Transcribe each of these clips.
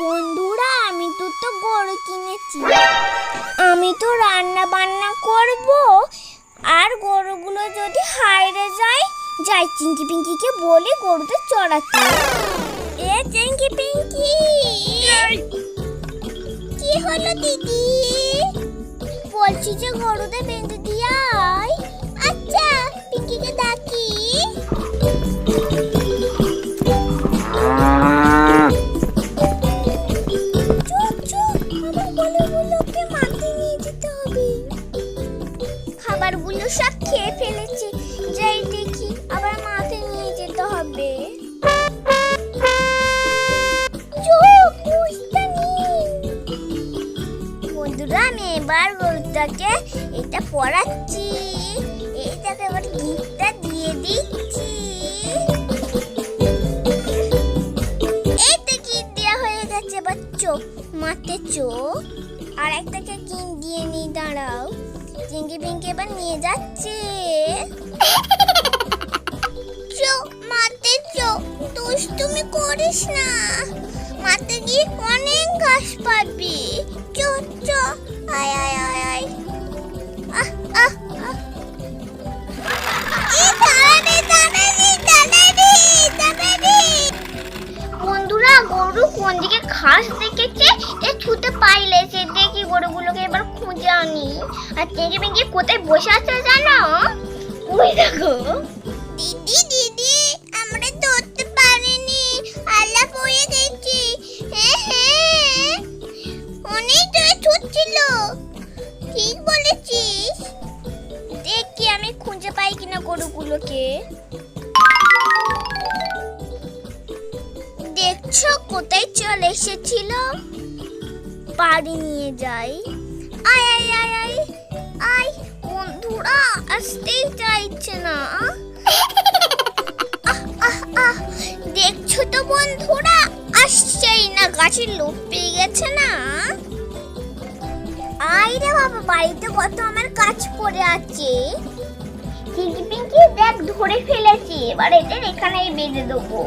বন্ধুরা আমি তো তো গরু কিনেছি। আমি তো রান্না বান্না করব আর গরুগুলো যদি হাইরে যায় যাই চিঙ্কি পিঙ্কিকে বলে গরুতে চড়াতে। এ চিঙ্কি পিঙ্কি! কি হলো দিদি? বলছি যে গরুতে বেঁধে গরুটাকে এটা পড়াচ্ছি এইটাকে এবার গিফটটা দিয়ে দিচ্ছি। এই তো গিফট দেওয়া হয়ে গেছে এবার চোখ, মাঠে চোখ। আর একটাকে কিন দিয়ে নি দাঁড়াও। চিঙ্কি পিঙ্কি এবার নিয়ে যাচ্ছে। চো মাঠে চো দুষ্টুমি করিস না। মাঠে গিয়ে অনেক ঘাস পাবি। চো চো আয় আয় আয় আয় আহ আহ আহ বন্ধুরা, গরু কোন দিকে ঘাস দেখেছে? এ ছুতে পাইলেছে দেখি গরুগুলোকে এবার খুঁজে আনি। আর টেকে মেকে কোথায় বসে আছে জানো? ওই দেখো। দিদি দিদি, আমরা ধরতে পারিনি। আল্লাহ পড়ে গেছি। হ্যাঁ হ্যাঁ। অনেক কিনা গরুগুলোকে? দেখছ, কোথায় চলে এসেছিল? বাড়ি নিয়ে যাই। আয় আয় আয় আয় আয়, বন্ধুরা, আসতেই চাইছে না। দেখছ তো বন্ধুরা, আসছেই না গাছের লোক পেয়ে গেছে না? আয় রে বাবা, বাড়িতে কত আমার কাজ পড়ে আছে। চিঙ্কি পিঙ্কি দেখ ধরে ফেলেছি। এবার এদের এখানেই বেঁধে দেবো।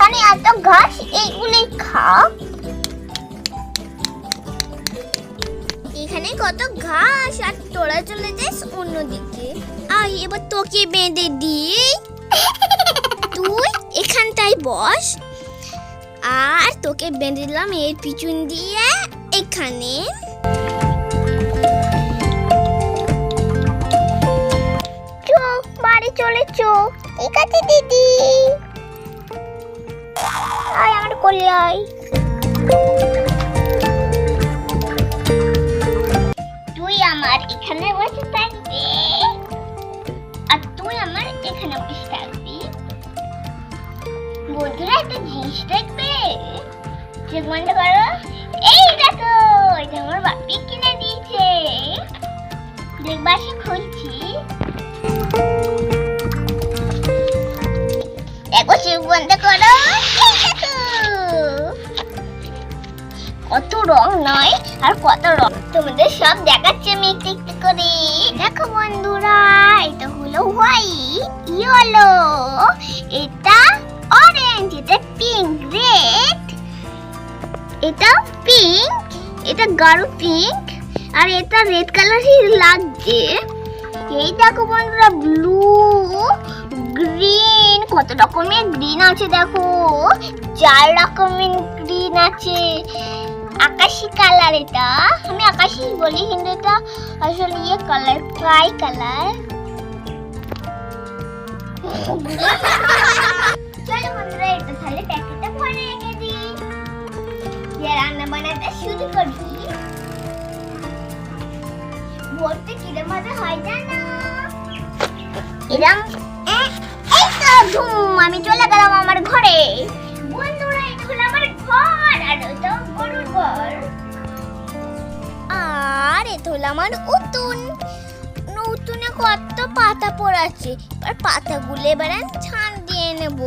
মানে এত ঘাস, এইগুলোই খা এখানে কত ঘাস, আর তোরা চলে যাস অন্যদিকে। আই এবার তোকে বেঁধে দিই। তুই এখানটায় বস। আর তোকে বেঁধে দিলাম এর পিছন দিয়ে, এখানে। বাড়ি চলে চো ঠিক আছে, দিদি। আয় আমার কোলে তুই আমার এখানে বসে থাকবি। আর তুই আমার এখানে বসে থাকবি। বন্ধুরা, একটা জিনিস দেখবে? চোখ বন্ধ করো। এই দেখো, এটা আমার বাপি কিনে দিয়েছে। দেখবা, সে খুলছি। বন্ধ করো কত রং নয় আর কত রং? তোমাদের সব দেখাচ্ছে আমি একটু একটু করে। দেখো বন্ধুরা, এটা হলো হোয়াইট ইয়েলো এটা অরেঞ্জ এটা পিঙ্ক রেড এটা পিঙ্ক এটা গাঢ় পিঙ্ক আর এটা রেড কালারই লাগছে। এই দেখো বন্ধুরা ব্লু গ্রিন কত রকমের গ্রিন আছে দেখো। চার রকমের গ্রিন আছে। আকাশি কালার এটা। আমি আকাশি বলি, কিন্তু এটা আসলে ইয়ে কালার ট্রাই কালার চলো এটা তাহলে প্যাকেটটা ভরে রেখে দিই। রান্না বান্নাটা শুরু করি। ভরতে হয় এরম ধুম, আমি চলে গেলাম আমার ঘরে। আর ওটা গরুর এটা হলো আমার উতুন। নতুনে কত পাতা পড়াচ্ছে আর পাতাগুলো এবার আমি ছান দিয়ে নেব।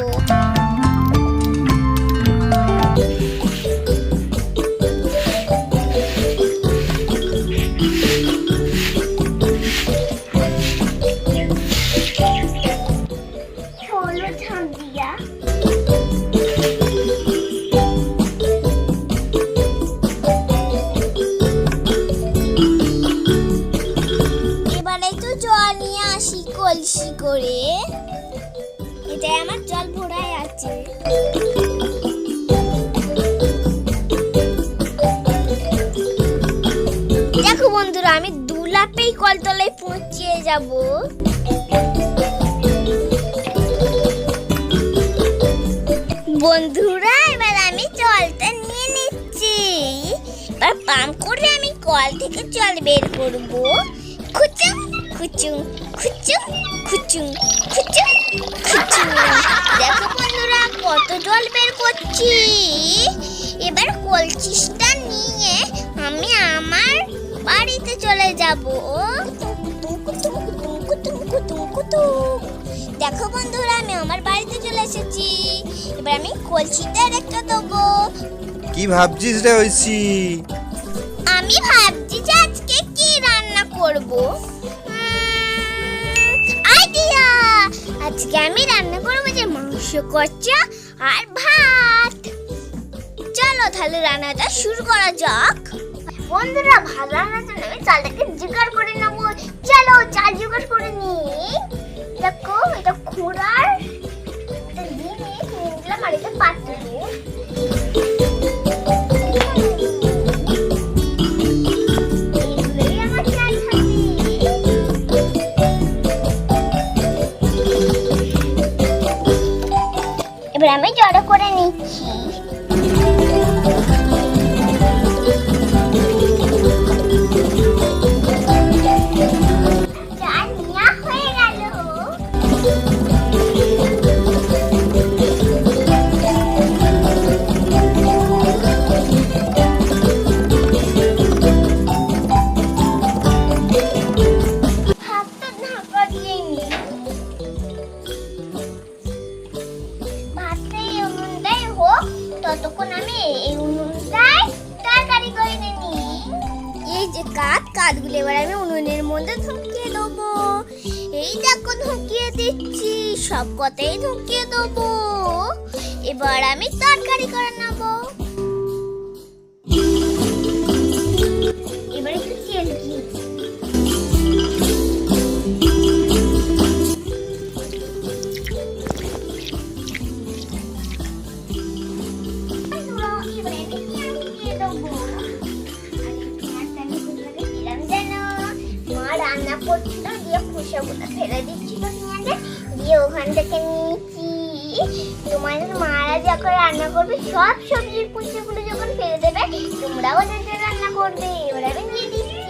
কলতলায় পৌঁছিয়ে যাব। বন্ধুরা, এবার আমি জলটা নিয়ে নিচ্ছি। এবার পাম্প করে আমি কল থেকে জল বের করব। খুচুং খুচুং খুচুং খুচুং খুচুং খুচুং দেখো বন্ধুরা, কত জল বের করছি। এবার কলচিসটা নিয়ে আমি আমার বাড়িতে চলে যাব। দেখো বন্ধুরা আমি আমার বাড়িতে চলে এসেছি। এবার আমি কলসিটা একটা দেবো। কি ভাবছিস রে ঐশী? আমি ভাবছি যে আজকে কি রান্না করব। আইডিয়া আজকে আমি রান্না করব যে মাংস কষা আর ভাত। চলো তাহলে রান্নাটা শুরু করা যাক। বন্ধুরা ভালো রান্নার জন্য আমি চালটাকে জোগাড় করে নেব। চলো চাল জোগাড় করে নি ততক্ষণ আমি এই উনুনটাই তরকারি করে নিই এই যে কাঠ কাঠগুলো এবার আমি উনুনের মধ্যে ঢুকিয়ে দেবো। এই দেখো, ঢুকিয়ে দিচ্ছি। সব কথাই ঢুকিয়ে দেবো। এবার আমি তরকারি করে নেব। থেকে নিয়েছি তোমাদের মারা যখন রান্না করবে সব সবজির কুচিগুলো যখন ফেলে দেবে তোমরাও ওদের রান্না করবে এবার আমি দিয়ে দিচ্ছি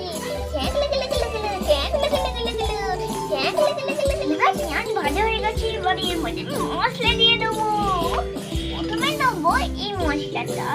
হয়ে গেছে এবার মশলা দিয়ে দেবো প্রথমে দেবো এই মশলাটা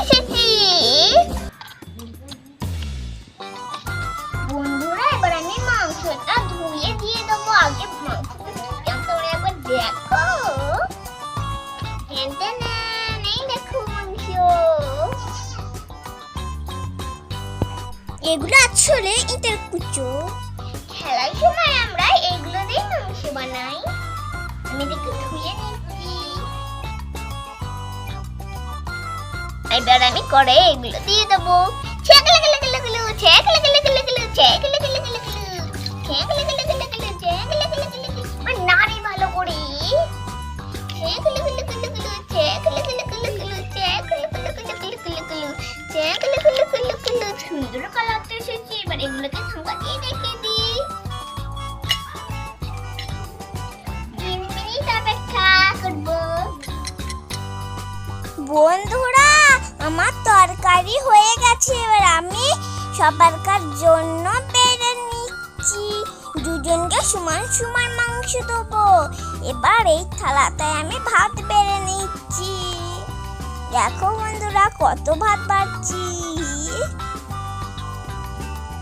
এসেছি বন্ধুরা, এবার আমি মাংসটা ধুয়ে দিয়ে দেবো। আগে মাংস। এগুলো আসলে ইটের কুচো। খেলার সময় আমরা এগুলো দিয়ে মাংস বানাই। আমি দেখে, ধুয়ে নিচ্ছি। এবার আমি করে এগুলো দিয়ে দেবো ছেক গেলে গেলে গেলে লেগে গেলে গেলে গেলে লেগে গেলে গেলে গেলে লেগে গেলে গেলে গেলে লেগে গেলে গেলে গেলে মানে নাড়ি ভালো করে সবারকার জন্য বেড়ে নিচ্ছি। দুজনকে সমান সমান মাংস দেবো। এবার এই থালাটায় আমি ভাত বেড়ে নিচ্ছি। দেখো বন্ধুরা, কত ভাত পাচ্ছি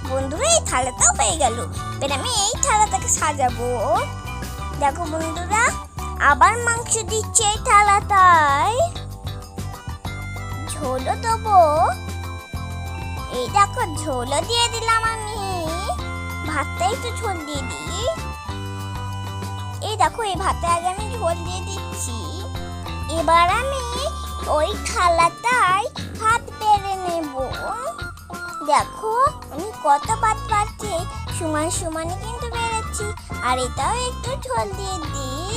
বন্ধুরা, এই থালাটাও পেয়ে গেল। এবার আমি এই থালাটাকে সাজাবো। দেখো বন্ধুরা, আবার মাংস দিচ্ছে এই থালাটায়। ঝোলও দেবো। এই দেখো ঝোলও দিয়ে দিলাম আমি। ভাতটা একটু ঝোল দিয়ে দিই। এই দেখো, এই ভাতে আগে আমি ঝোল দিয়ে দিচ্ছি। এবার আমি ওই থালাটায় ভাত বেড়ে নেব। দেখো, আমি কত ভাত পাচ্ছি সমান সমানই কিন্তু বেড়েছি। আর এটাও একটু ঝোল দিয়ে দিই।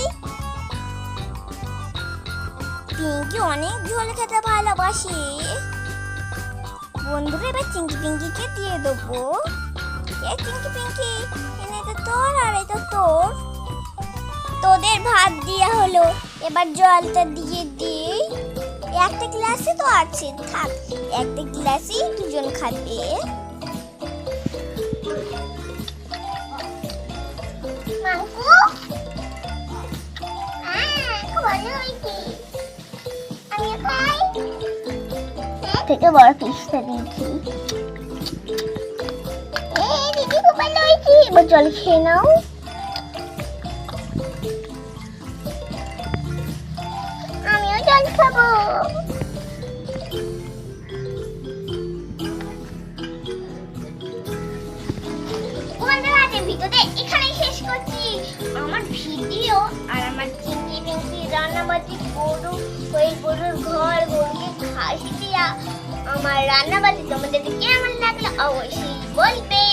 পিঙ্কি অনেক ঝোল খেতে ভালোবাসে। বন্ধুরা, এবার চিঙ্কি পিঙ্কিকে দিয়ে দেবো। চিঙ্কি পিঙ্কি এনে তো তোর আর এটা তোর। তোদের ভাত দেওয়া হলো। এবার জলটা দিয়ে দিই। একটা গ্লাসে তো আছে, থাক। একটা গ্লাসেই দুজন খাবে। মাংকু খুব ভালো হয়েছে। থেকে বড় পিসটা দিয়েছি এবার জল খেয়ে নাও। আমিও জল খাব। শেষ করছি। আমার ভিডিও আর আমার চিংড়ি পিঙ্কি রান্নাবাতি গরু ওই গরুর ঘর গরুকে দিয়া আমার রান্নাবাতি তোমাদের কেমন লাগল অবশ্যই বলবে।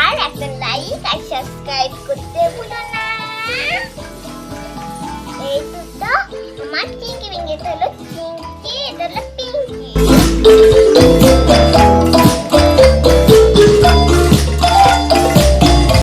আর একটা লাইক আর সাবস্ক্রাইব করতে ভুলো না। এই তো আমার চিংকি পিঙ্কি এটা হলো চিংকি পিঙ্কি